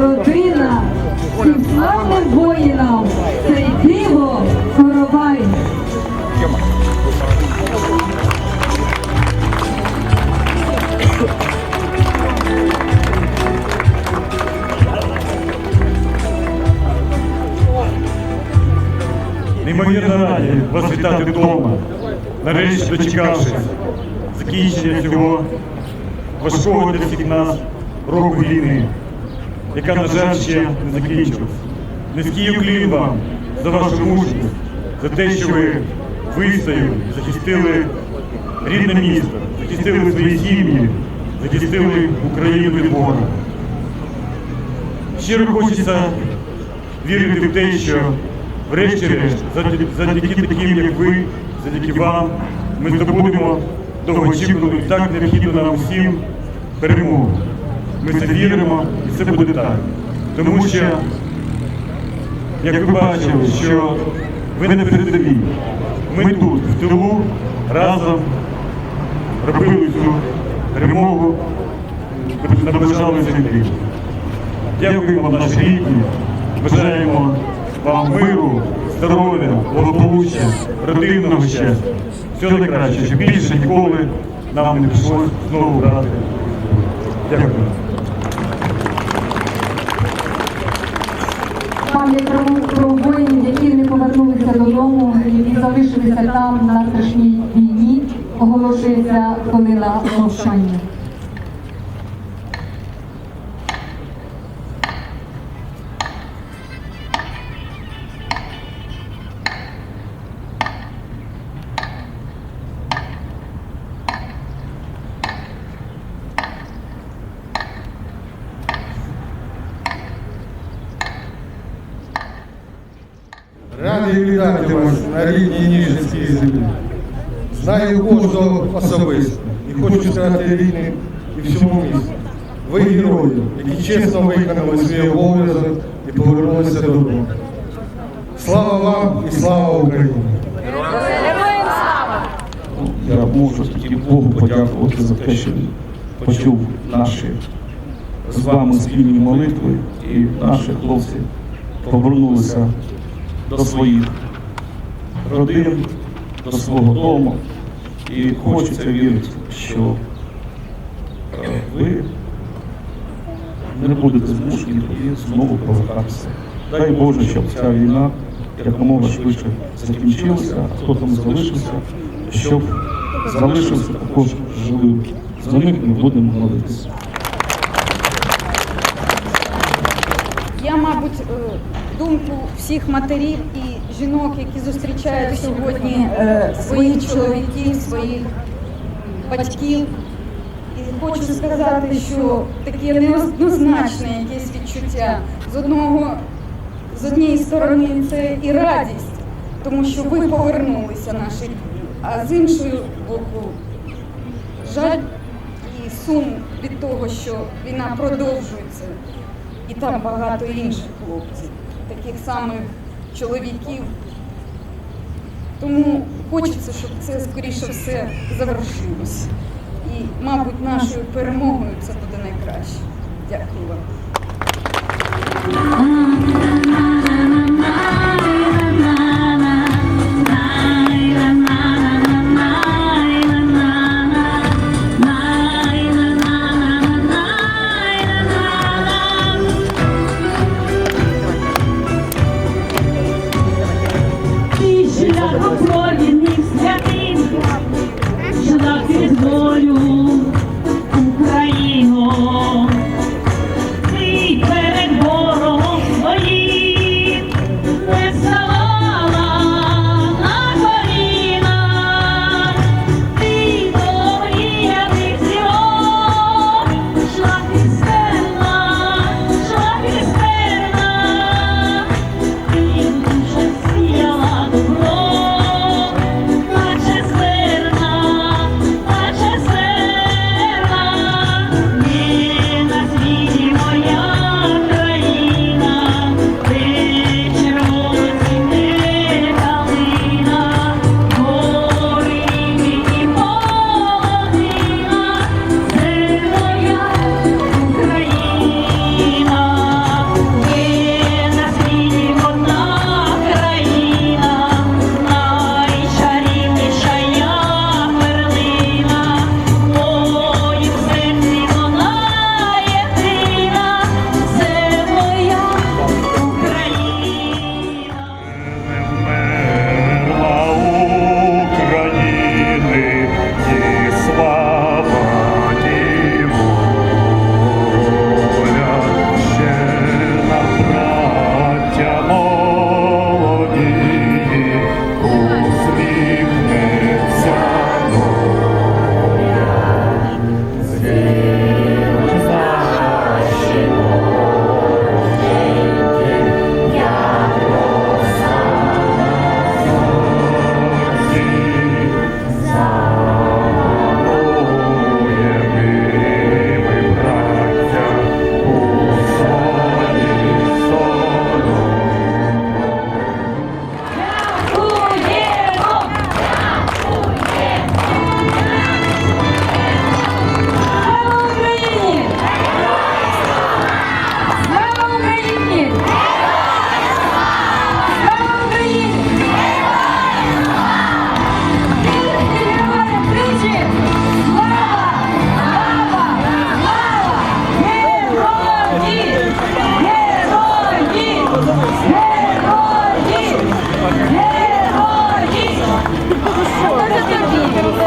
Родина, всім славним воїнам цей диво хоровай. Неймовірно раді вас вітати вдома, нарешті дочекавшись закінчення цього важкого для всіх нас року війни, яка, на жаль, ще не закінчилась. Низький уклін вам за вашу мужність, за те, що ви вистояли, захистили рідне місто, захистили свої сім'ї, захистили Україну від ворога. Щиро хочеться вірити в те, що врешті-решт, завдяки, таким, як ви, завдяки вам, ми здобудемо довгоочікувану і так необхідну нам усім перемогу. Ми це віримо і це буде так. Тому що, як ви бачили, що ви не передові. Ми тут, в тилу, разом робили цю перемогу, наближали землі. Дякуємо вам, наші рідні. Бажаємо вам миру, здоров'я, благополуччя, родинного щастя. Всього найкраще, щоб більше ніколи нам не прийшлося знову брати. Дякую. Залишилися там на страшній війні, оголошується хвилина мовчання. Радий вітати вас на рідній Ніжинській землі. Знаю кожного особисто і хочу сказати рідним і всьому місту. Ви герої, які чесно виконали свій обов'язок і повернулися додому. Слава вам і слава Україні! Героям слава! Я можу тільки Богу подякувати за те, що він почув наші з вами спільні молитви, і наші хлопці повернулися до своїх родин, до свого дому. І хочеться вірити, що ви не будете змушені тоді знову повертатися. Дай Боже, щоб ця війна якомога швидше закінчилася, а хто там залишився, щоб залишився також живим. За них ми будемо молитися. Я, мабуть, думку всіх матерів і жінок, які зустрічають сьогодні е, своїх чоловіків, своїх батьків. І хочу сказати, що таке неоднозначне якесь відчуття. З одного з однієї сторони це і радість, тому що ви повернулися наші, дні, а з іншої боку жаль і сум від того, що війна продовжується. І там багато інших хлопців, таких самих чоловіків. Тому хочеться, щоб це скоріше все завершилось. І, мабуть, нашою перемогою це буде найкраще. Дякую вам.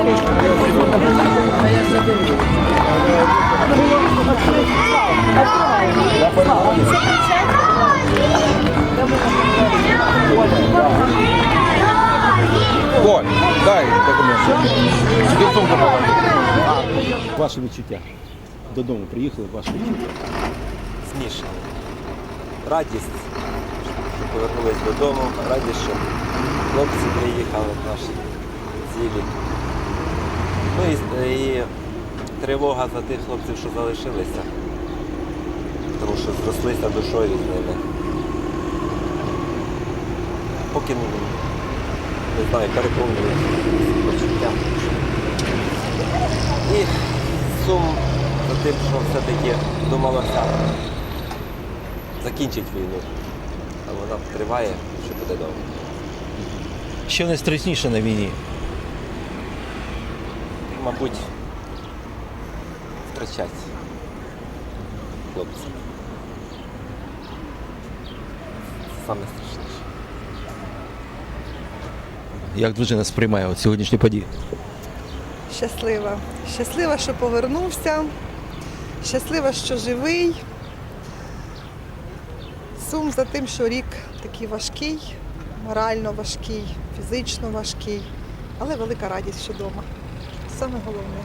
Коль, дай документи. Сюди відчуття. Додому приїхали, ваші відчуття. Смішно. Радість, що повернулись додому, радість, що хлопці приїхали наші цілі. Ну і, і тривога за тих хлопців, що залишилися, тому що зрослися душою з ними. Поки не знаю, переповнює почуття. І сум за тим, що все-таки думалося закінчить війну. А вона триває, що буде довго. Що найстрашніше на війні? Мабуть, втрачать хлопці. Саме страшніше. Як дружина сприймає от сьогоднішні події? Щаслива. Щаслива, що повернувся. Щаслива, що живий. Сум за тим, що рік такий важкий, морально важкий, фізично важкий, але велика радість, що вдома. Саме головне.